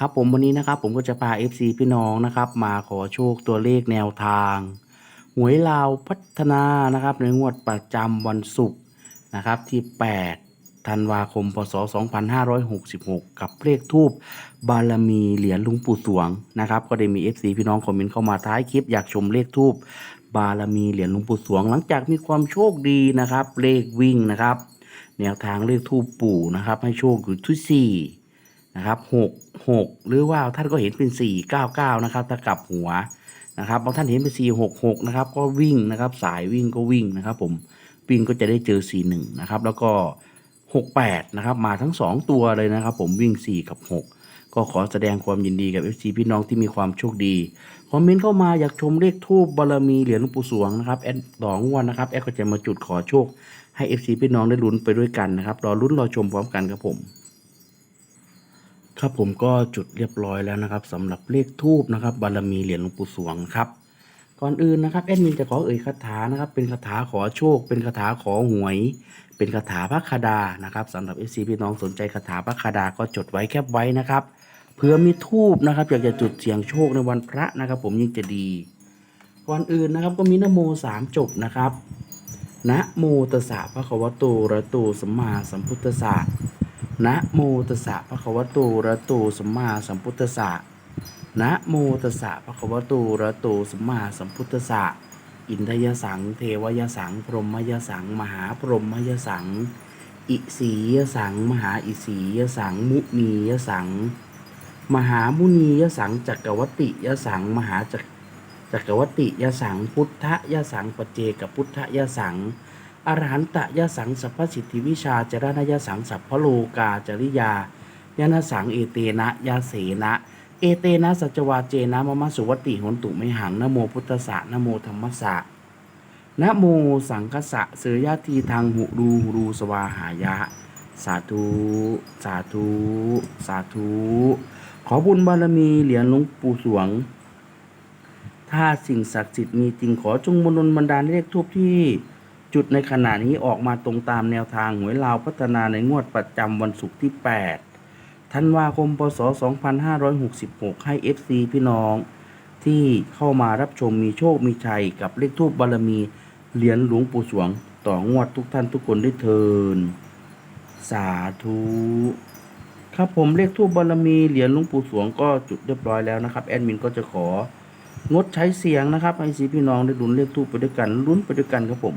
ครับผมวันนี้นะครับผมก็จะพา FC พี่น้องนะครับมาขอโชคตัวเลขแนวทาง หวยลาวพัฒนานะครับในงวดประจำวันศุกร์นะครับที่ 8 ธันวาคม พศ 2566 กับเลขทูบบารมีเหรียญลุงปู่สวงนะครับก็ได้มี FC พี่น้องคอมเมนต์เข้ามาท้ายคลิปอยากชมเลขทูบบารมีเหรียญลวงปู่สวง หลังจากมีความโชคดีนะครับเลขวิ่งนะครับ แนวทางเลขทูปปู่นะครับให้โชคอยู่ที่สี่ นะครับหกหกหรือว่าท่านก็เห็นเป็นสี่เก้าเก้านะครับถ้ากลับหัวนะครับบางท่านเห็นเป็นสี่หกหกนะครับก็วิ่งนะครับสายวิ่งก็วิ่งนะครับผมวิ่งก็จะได้เจอสี่หนึ่งนะครับแล้วก็หกแปดนะครับมาทั้งสองตัวเลยนะครับ ผมวิ่งสี่กับหกก็ขอแสดงความยินดีกับ FC พี่น้องที่มีความโชคดี คอมเมนต์เข้ามาอยากชมเลขทูบบารมีเหรียญหลวงปู่สวงนะครับแอดสองวันนะครับแอดก็จะมาจุดขอโชค ให้ FC พี่น้องได้ลุ้นไปด้วยกันนะครับรอลุ้นรอชมพร้อมกันครับผม ครับผมก็จุดเรียบร้อยแล้วนะครับสำหรับเลขทูบนะครับ บารมีเหรียญหลวงปู่สวงครับ ก่อนอื่นนะครับแอดมินจะขอเอ่ยคาถานะครับ เป็นคาถาขอโชค เป็นคาถาขอหวย เป็นคาถาพระคดานะครับสำหรับ FC พี่น้องสนใจคาถาพระคดาก็จดไว้แคบไว้นะครับเผื่อมีทูบนะครับอยากจะจุดเสียงโชคในวันพระนะครับ ผมยิ่งจะดีก่อนอื่นนะครับก็มีนโมสามจบนะครับนะโมตัสสะพระคะวะโตระโตสัมมาสัมพุทธัสสะ นะโมตัสสะพระคะวะโตอะระโตสัมมาสัมพุทธัสสะนะโมตัสสะพระคะวะโตอะระโตสัมมาสัมพุทธัสสะอินทยสัง เทวยสัง พรหมยสัง มหาพรหมยสัง อิสียสัง มหาอิสียสัง มุนียสัง มหามุนียสังจักรวติยสัง มหาจักจักรวติยสัง พุทธยสังปเจกับพุทธยสัง อรหันตยสังสัพพสิทธิวิชาจรณยสังสัพพโลกาจริยายนสังเอเตนะยาเสนะ เอเตนะสัจวาเจนะมมะสุวติหนตุไม่หังนโมพุทธสะนโมธรรมสะนะโมสังคสะเสยทีทางหุรูรูสวาหายะ สาธุ สาธุ สาธุ ขอบุญบารมีเหรียญหลวงปู่สวง ถ้าสิ่งศักดิ์สิทธิ์มีจริงขอจงมนนบันดาลเลขทูปที่ จุดในขณะนี้ออกมาตรงตามแนวทางหวยลาวพัฒนาในงวดประจำวันศุกร์ที่ 8 ธันวาคม พศ 2566 ให้ FC พี่น้อง ที่เข้ามารับชมมีโชคมีชัยกับเลขทูปบารมีเหรียญหลวงปู่สวง ต่องวดทุกท่านทุกคนได้เทิน สาธุครับผมเลขทูบบารมีเหรียญหลวงปู่สวงก็จุดเรียบร้อยแล้วนะครับ แอดมินก็จะขอ งดใช้เสียงนะครับให้สีพี่น้องได้ลุ้นเลขทูบไปด้วยกันลุ้นไปด้วยกันครับผม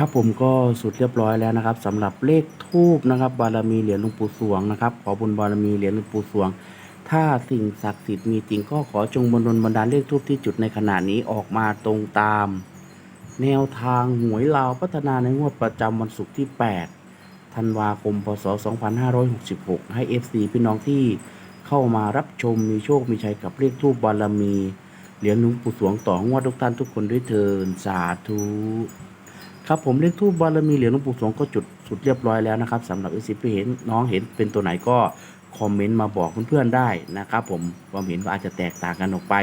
ครับผมก็สุดเรียบร้อยแล้วนะครับสำหรับเลขทูบนะครับ บารมีเหรียญหลวงปู่สวงนะครับ ขอบุญบารมีเหรียญหลวงปู่สวง ถ้าสิ่งศักดิ์สิทธิ์มีจริงก็ขอจงบนดลบันดาลเลขทูบที่จุดในขณะนี้ออกมาตรงตาม แนวทางหวยลาวพัฒนาในงวดประจำวันศุกร์ที่ 8 ธันวาคม พศ 2566 ให้ FC พี่น้องที่เข้ามารับชมมีโชคมีชัยกับเลขทูบบารมีเหรียญหลวงปู่สวงต่องวดทุกท่านทุกคนด้วยเทินสาธุ ครับผมเลขทูบบารมีเหรียญหลวงปู่สวงก็จุดสุดเรียบร้อยแล้วนะครับสำหรับ FC พี่เห็นน้องเห็นเป็นตัวไหนก็คอมเมนต์มาบอกเพื่อนๆได้นะครับผมความเห็นก็อาจจะแตกต่างกันออกไป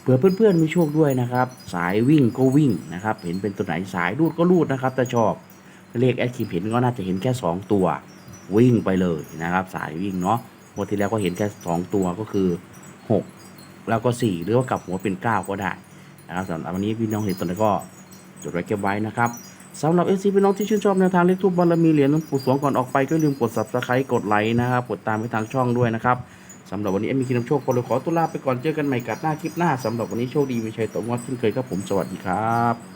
เผื่อเพื่อนๆมีโชคด้วยนะครับ สายวิ่งก็วิ่งนะครับ เห็นเป็นตัวไหนสายรูดก็รูดนะครับถ้าชอบเลขแอดคิมเห็นก็น่าจะเห็นแค่ 2 ตัว วิ่งไปเลยนะครับ สายวิ่งเนาะวันที่แล้วก็เห็นแค่ 2 ตัวก็คือ 6 แล้วก็ 4 หรือว่ากลับหัวเป็น 9 ก็ได้นะครับสำหรับวันนี้พี่น้องเห็นตัวไหนก็จดไว้เก็บไว้นะครับ สำหรับเอซีพี่น้องที่ชื่นชอบแนวทางเลขทูบบารมีเหรียญหลวงปู่สวงก่อนออกไปก็อย่าลืมกด subscribe กดไลค์นะครับ กดตามไปทางช่องด้วยนะครับสำหรับวันนี้เอ็มมีคินำโชคก็เลยขอตุลาไปก่อนเจอกันใหม่กับหน้าคลิปหน้าสำหรับวันนี้โชคดีมีชัยต่องวดเช่นเคยครับผมสวัสดีครับ